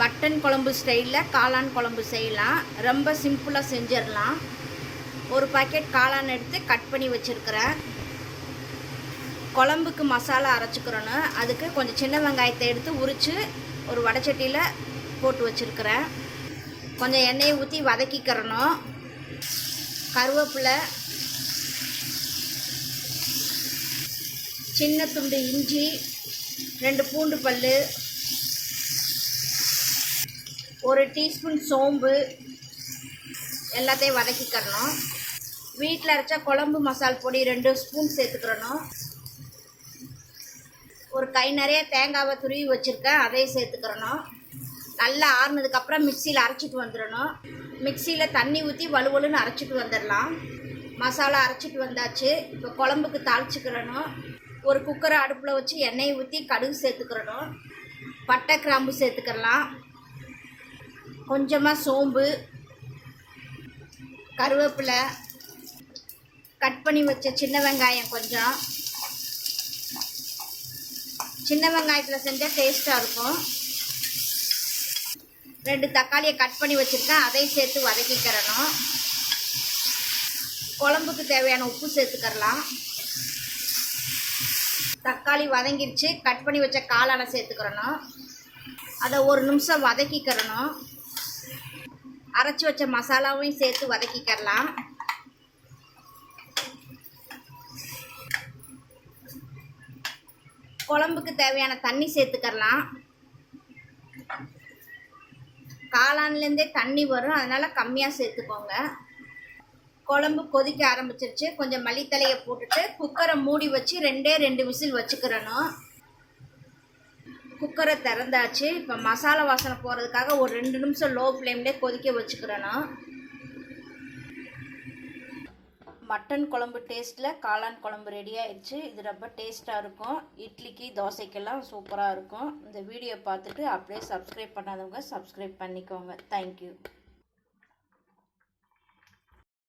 Mutton குழம்பு ஸ்டைலில் காளான் குழம்பு செய்யலாம். ரொம்ப சிம்பிளாக செஞ்சிடலாம். ஒரு பாக்கெட் காளான் எடுத்து கட் பண்ணி வச்சுருக்கிறேன். குழம்புக்கு மசாலா அரைச்சிக்கிறோன்னு. அதுக்கு கொஞ்சம் சின்ன வெங்காயத்தை எடுத்து உரித்து ஒரு வடைச்சட்டியில் போட்டு வச்சுருக்கிறேன். கொஞ்சம் எண்ணெயை ஊற்றி வதக்கிக்கிறணும். கருவேப்பிலை சின்ன துண்டு இஞ்சி ரெண்டு பூண்டு பல் ஒரு டீஸ்பூன் சோம்பு எல்லாத்தையும் வதக்கிக்கிறணும் வீட்டில் அரைச்ச குழம்பு மசால் பொடி ரெண்டு ஸ்பூன் சேர்த்துக்கிறணும். ஒரு கை நிறைய தேங்காவை துருவி வச்சுருக்கேன் அதையும் சேர்த்துக்கிறணும். நல்லா ஆறுனதுக்கப்புறம் மிக்சியில் அரைச்சிட்டு வந்துடணும். மிக்சியில் தண்ணி ஊற்றி வலுவலுன்னு அரைச்சிட்டு வந்துடலாம். மசாலா அரைச்சிட்டு வந்தாச்சு. இப்போ குழம்புக்கு தாளிச்சுக்கிறணும். ஒரு குக்கரை அடுப்பில் வச்சு எண்ணெயை ஊற்றி கடுகு சேர்த்துக்கிறணும். பட்டை கிராம்பு சேர்த்துக்கிறலாம். கொஞ்சமாக சோம்பு கருவேப்பிலை கட் பண்ணி வச்ச சின்ன வெங்காயம் கொஞ்சம். சின்ன வெங்காயத்தில் செஞ்சால் டேஸ்ட்டாக இருக்கும். ரெண்டு தக்காளியை கட் பண்ணி வச்சுருக்கேன். அதையும் சேர்த்து வதக்கிக்கிறணும். குழம்புக்கு தேவையான உப்பு சேர்த்துக்கிறலாம். தக்காளி வதங்கிருச்சு. கட் பண்ணி வச்ச காளானை சேர்த்துக்கிறணும். அதை ஒரு நிமிஷம் வதக்கிக்கிறணும். அரைச்சி வச்ச மசாலாவையும் சேர்த்து வதக்கிக்கிறலாம். குழம்புக்கு தேவையான தண்ணி சேர்த்துக்கிறலாம். காளான்லேருந்தே தண்ணி வரும் அதனால் கம்மியாக சேர்த்துக்கோங்க. குழம்பு கொதிக்க ஆரம்பிச்சிருச்சு. கொஞ்சம் மல்லித்தலையை போட்டுட்டு குக்கரை மூடி வச்சு ரெண்டே ரெண்டு விசில் வச்சுக்கிறணும். குக்கரை திறந்தாச்சு. இப்போ மசாலா வாசனை போகிறதுக்காக ஒரு ரெண்டு நிமிஷம் லோ ஃப்ளேம்லேயே கொதிக்க வச்சுக்கிறேன்னா மட்டன் குழம்பு டேஸ்ட்டில் காளான் குழம்பு ரெடி ஆயிடுச்சு. இது ரொம்ப டேஸ்ட்டாக இருக்கும். இட்லிக்கு தோசைக்கெல்லாம் சூப்பராக இருக்கும். இந்த வீடியோ பார்த்துட்டு அப்படியே சப்ஸ்கிரைப் பண்ணாதவங்க சப்ஸ்கிரைப் பண்ணிக்கோங்க. தேங்க்யூ